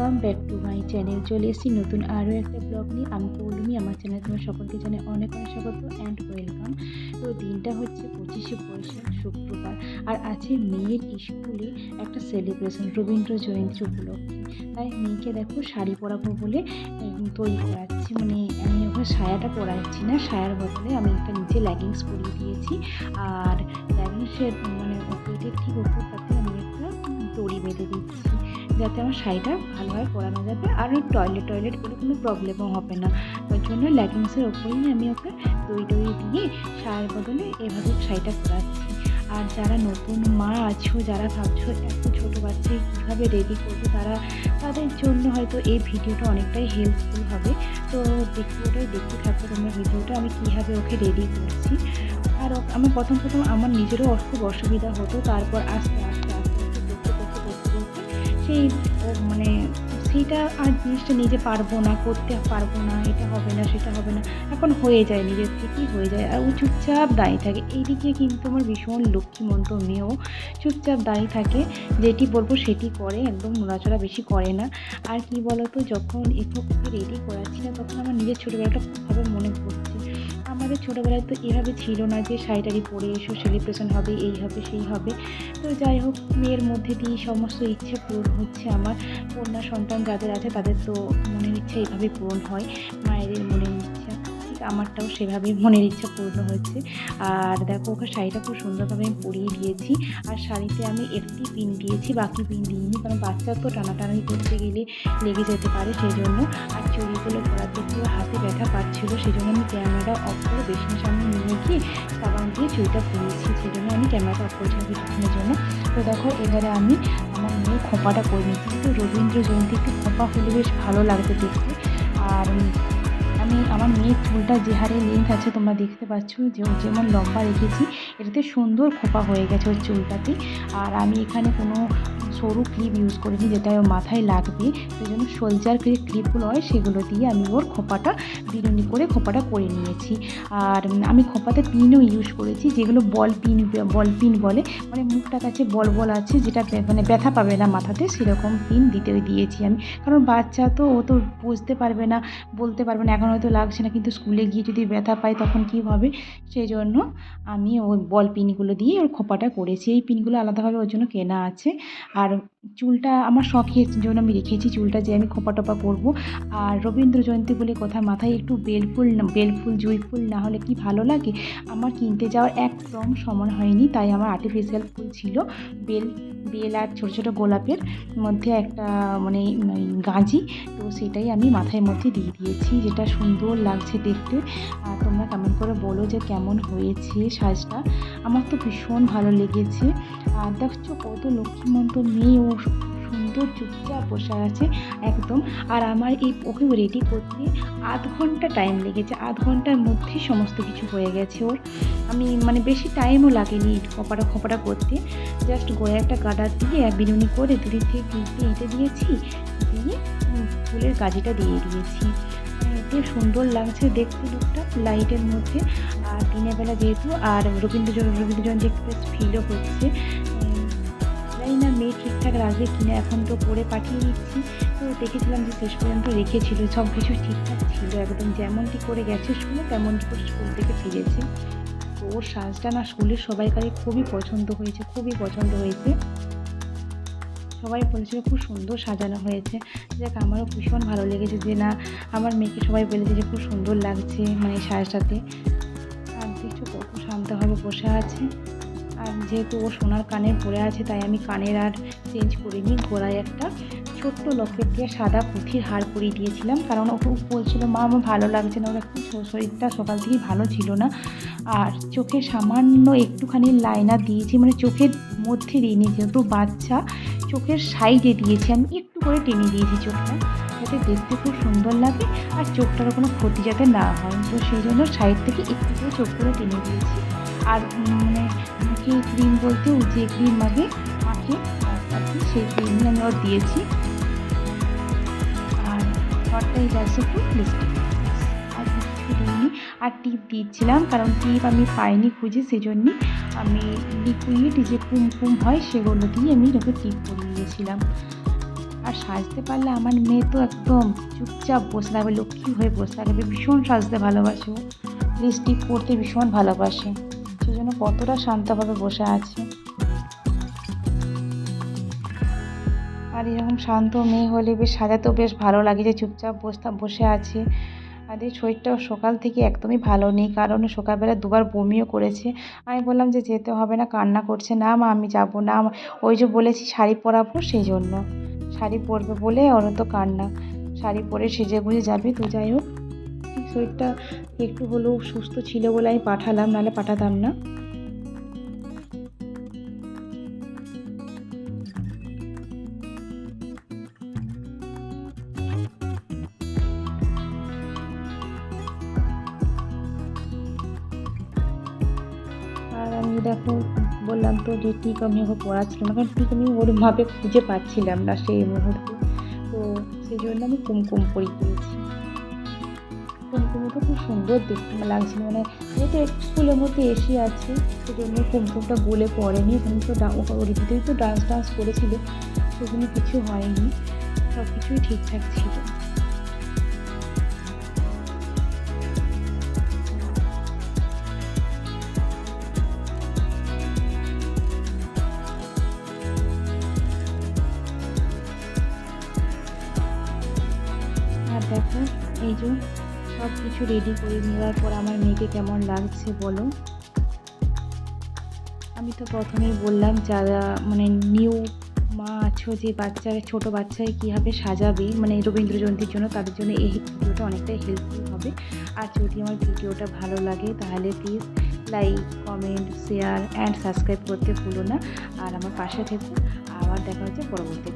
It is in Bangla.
Welcome back to my channel চলে এসেছি নতুন আরও একটা ব্লগ নিয়ে। আমি পৌলমি আমার চ্যানেল তোমার সকলকে জানে অনেক অনেক স্বাগত অ্যান্ড ওয়েলকাম তো দিনটা হচ্ছে পঁচিশে বৈশাখ, শুক্রবার। আর আছে মেয়ের স্কুলে একটা সেলিব্রেশন রবীন্দ্র জয়ন্তী উপলক্ষে। তাই মেয়েকে দেখো শাড়ি পরাবো বলে তৈরি করাচ্ছি। মানে আমি ওখানে সায়াটা পরাচ্ছি না, সায়ার বদলে আমি একটা নিচে লেগিংস পরিয়ে দিয়েছি। আর লেগিংসের মানে পেটের ঠিক ওপরটাতে আমি একটা দড়ি বেঁধে যাতে আমার শাড়িটা ভালোভাবে পরানো যাবে। আর ওই টয়লেট টয়লেট করে কোনো প্রবলেমও হবে না। ওই জন্য লেগিংসের ওপরেই আমি ওকে দই টড়ি দিয়ে শাড়ির বদলে এভাবে শাড়িটা পরাচ্ছি। আর যারা নতুন মা আছো, যারা ভাবছ এত ছোটো বাচ্চাকে কীভাবে রেডি করব তারা, তাদের জন্য হয়তো এই ভিডিওটা অনেকটাই হেল্পফুল হবে। তো দেখতে, ওটাই দেখতে থাকো তোমরা ভিডিওটা, আমি কীভাবে ওকে রেডি করছি। আর আমার প্রথম প্রথম আমার নিজেরও খুব অসুবিধা হতো, তারপর আস্তে আস্তে সেই মানে সেইটা আর জিনিসটা নিজে পারব না, করতে পারব না, এটা হবে না, সেটা হবে না। এখন হয়ে যায়, নিজের থেকেই হয়ে যায়। আর ও চুপচাপ দাঁড়িয়ে থাকে। এইদিকে কিন্তু আমার ভীষণ লক্ষ্মী লক্ষ্মীমন্ত মেয়েও চুপচাপ দাঁড়িয়ে থাকে। যেটি বলব সেটি করে, একদম নড়াচড়া বেশি করে না। আর কি বলতো, যখন এসবকে রেডি করাচ্ছি না, তখন আমার নিজের ছোটোবেলাটা খুবভাবে মনে পড়ছে। আমাদের ছোটোবেলায় তো এভাবে ছিল না যে শাড়ি টাড়ি পরে এসো সেলিব্রেশন হবে, এই হবে, সেই হবে। তো যাই হোক, মেয়ের মধ্যে দিয়ে সমস্ত ইচ্ছে পূরণ হচ্ছে আমার। কন্যা সন্তান যাদের আছে, তাদের তো মনের ইচ্ছা এইভাবে পূরণ হয়। মায়েদের মনের ইচ্ছা আমারটাও সেভাবেই মনের ইচ্ছা পূর্ণ হচ্ছে। আর দেখো, ওকে শাড়িটা খুব সুন্দরভাবে আমি পরিয়ে দিয়েছি। আর শাড়িতে আমি একটি পিন দিয়েছি, বাকি পিন দিইনি, কারণ বাচ্চা তো টানাটানি করতে গেলে লেগে যেতে পারে সেই জন্য। আর চুড়িগুলো পরাতে একটু হাতে ব্যথা পাচ্ছিলো সেই জন্য আমি ক্যামেরা অফ করে বেশির সামনে নিয়ে গিয়ে সাবান দিয়ে পরিয়েছি সেই জন্য আমি ক্যামেরাটা অফ করেছিলাম কিছুক্ষণের জন্য। তো দেখো, এবারে আমি আমার মেয়ে খোপাটা করে নিচ্ছি কিন্তু রবীন্দ্র জয়ন্তীতে খোপা হলে বেশ ভালো লাগবে দেখতে। আর আমি, আমার মেয়ের চুলটা যে হারে লেন্থ আছে তোমরা দেখতে পাচ্ছ, যে যেমন লম্বা রেখেছি, এটাতে সুন্দর খোপা হয়ে গেছে ওর চুলটাতে। আর আমি এখানে কোনো সরু ক্লিপ ইউজ করিনি, যেটা ওর মাথায় লাগবে। সেই জন্য সোলজার যে ক্লিপগুলো হয় সেগুলো দিয়ে আমি ওর খোপাটা বিনুনি করে খোপাটা করে নিয়েছি। আর আমি খোপাতে পিনও ইউজ করেছি, যেগুলো বল পিন বল পিন বলে। মানে মুখটা কাছে বল বল আছে, যেটা মানে ব্যথা পাবে না মাথাতে, সেরকম পিন দিতে দিয়েছি আমি। কারণ বাচ্চা তো, ও তো বুঝতে পারবে না, বলতে পারবে না, এখন হয়তো লাগছে না, কিন্তু স্কুলে গিয়ে যদি ব্যথা পায় তখন কী হবে? সেই জন্য আমি ওই বল পিনগুলো দিয়ে ওর খোপাটা করেছি। এই পিনগুলো আলাদাভাবে ওর জন্য কেনা আছে। আর চুলটা আমার শখের জন্য আমি রেখেছি চুলটা যে আমি খোপা টোপা করব। আর রবীন্দ্র জয়ন্তী বলে কথা, মাথায় একটু বেলফুল বেলফুল জুঁই ফুল না হলে কি ভালো লাগে? আমার কিনতে যাওয়ার একদম সময় হয়নি, তাই আমার আর্টিফিশিয়াল ফুল ছিল। বেল বেল আর ছোটো ছোটো গোলাপের মধ্যে একটা মানে গাঁজি, তো সেটাই আমি মাথায় মধ্যে দিয়ে দিয়েছি, যেটা সুন্দর লাগছে দেখতে। আর তোমরা কেমন করে বলো যে কেমন হয়েছে সাজটা। আমার তো ভীষণ ভালো লেগেছে। আর দেখছ কত লক্ষ্মীমন্ত মেয়ে, ও সুন্দর চুপচাপ বসে আছে, একদম। আর আমার এই ওকে রেডি করতে আধ ঘণ্টা টাইম লেগেছে, আধ ঘণ্টার মধ্যে সমস্ত কিছু হয়ে গেছে ওর। আমি মানে বেশি টাইমও লাগেনি খোপাটা খপাটা করতে। জাস্ট গোড়ায় একটা গাডার দিয়ে বিনুনি করে দুদিক থেকে ক্লিপ এঁটে দিয়েছি, দিয়ে ফুলের কাজিটা দিয়ে দিয়েছি। এতে সুন্দর লাগছে দেখতে লুকটা লাইটের মধ্যে। আর দিনের বেলা যেহেতু, আর রবীন্দ্র জ- রবীন্দ্র জয়ন্তী এক্সপ্রেস ফিলও হচ্ছে জানি না মেয়ে ঠিকঠাক রাখবে কিনা, এখন তো করে পাঠিয়ে দিচ্ছি। তো দেখেছিলাম যে শেষ পর্যন্ত রেখেছিল, সব কিছু ঠিকঠাক ছিল, একদম যেমনটি করে গেছে স্কুলে তেমনটি করে স্কুল থেকে ফিরেছে। তো ওর সাজটা না স্কুলের সবাইকারই খুবই পছন্দ হয়েছে, খুবই পছন্দ হয়েছে। সবাই বলেছিল খুব সুন্দর সাজানো হয়েছে। যাক, আমারও ভীষণ ভালো লেগেছে যে না, আমার মেয়েকে সবাই বলেছে যে খুব সুন্দর লাগছে মানে সাজটাতে। শান্তভাবে বসে আছে। আর যেহেতু ও সোনার কানের পরে আছে, তাই আমি কানের আর চেঞ্জ করিনি, গোড়ায় একটা ছোট্ট লকেট দিয়ে সাদা পুঁথির হার পরিয়ে দিয়েছিলাম। কারণ ও বলছিল, মা, আমার ভালো লাগছে না। ওর একটু শরীরটা সকাল থেকেই ভালো ছিল না। আর চোখে সামান্য একটুখানি লাইনার দিয়েছি মানে চোখের মধ্যে দিইনি। যেহেতু বাচ্চা, চোখের সাইডে দিয়েছি। আমি একটু করে টেনে দিয়েছি চোখটা, যাতে দেখতে খুব সুন্দর লাগে। আর চোখটারও কোনো ক্ষতি যাতে না হয়। তো সেই জন্য সাইড থেকে একটু করে চোখ করে টেনে দিয়েছি। আর মানে মুখে ক্রিম বলতে যে ক্রিম মাখে মাখে সেই ক্রিমই আমি ওর দিয়েছি। আর ঘরটাই যাচ্ছে একটু লিপস্টিক আর টিপ দিয়েছিলাম কারণ টিপ আমি পাইনি খুঁজে, সেজন্য আমি লিকুইড যে কুমকুম হয় সেগুলো দিয়ে আমি ওকে টিপ করে দিয়েছিলাম। আর সাজতে পারলে আমার মেয়ে তো একদম চুপচাপ বসে থাকবে, লক্ষ্মী হয়ে বসে থাকবে, ভীষণ সাজতে ভালোবাসে লিপস্টিক পরতে ভীষণ ভালোবাসে। সেজন্য কতটা শান্তভাবে বসে আছে। আর এরকম শান্ত মেয়ে হলে বেশ সাজাতেও বেশ ভালো লাগে যে চুপচাপ বসে বসে আছে। আর এই শরীরটাও সকাল থেকে একদমই ভালো নেই, কারণ সকালবেলা দুবার বমিও করেছে। আমি বললাম যে যেতে হবে না, কান্না করছে, না মা, আমি যাব না। ওই যে বলেছি শাড়ি পরাবো সেই জন্য। শাড়ি পরবে বলে ওর তো কান্না। শাড়ি পরে সেজে গুজে যাবে তো যাই হোক। শরীরটা একটু হলেও সুস্থ ছিল বলে আমি পাঠালাম, নাহলে পাঠাতাম না। আর আমি দেখো, বললাম তো যে টিক আমি ওকে পড়াচ্ছিলাম কারণ টিক আমি ওরমভাবে খুঁজে পাচ্ছিলাম না সেই মুহূর্তে। তো সেই জন্য আমি কুমকুম পরিয়ে দিয়েছি কুমকুমটা খুব সুন্দর দেখতে লাগছিল। মানে যেহেতু স্কুলের মধ্যে এসি আছে সেই জন্য কুমকুমটা বলে পড়েনি। ওখানে তো ওর ভিতরেই তো ডান্স ডান্স করেছিল, সেজন্য কিছু হয়নি সব কিছুই ঠিকঠাক ছিল। দেখো, এই যে সব কিছু রেডি করে নেওয়ার পর আমার মেয়েকে কেমন লাগছে বলো? আমি তো প্রথমেই বললাম যারা মানে নিউ মা আছো যে বাচ্চারা, ছোটো বাচ্চারা কীভাবে সাজাবে মানে রবীন্দ্র জয়ন্তীর জন্য তাদের জন্য এই ভিডিওটা অনেকটাই হেল্পফুল হবে। আর যদি আমার ভিডিওটা ভালো লাগে তাহলে please like comment share and subscribe করতে ভুলো না। আর আমার পাশে থেকো। আবার দেখা হচ্ছে পরবর্তী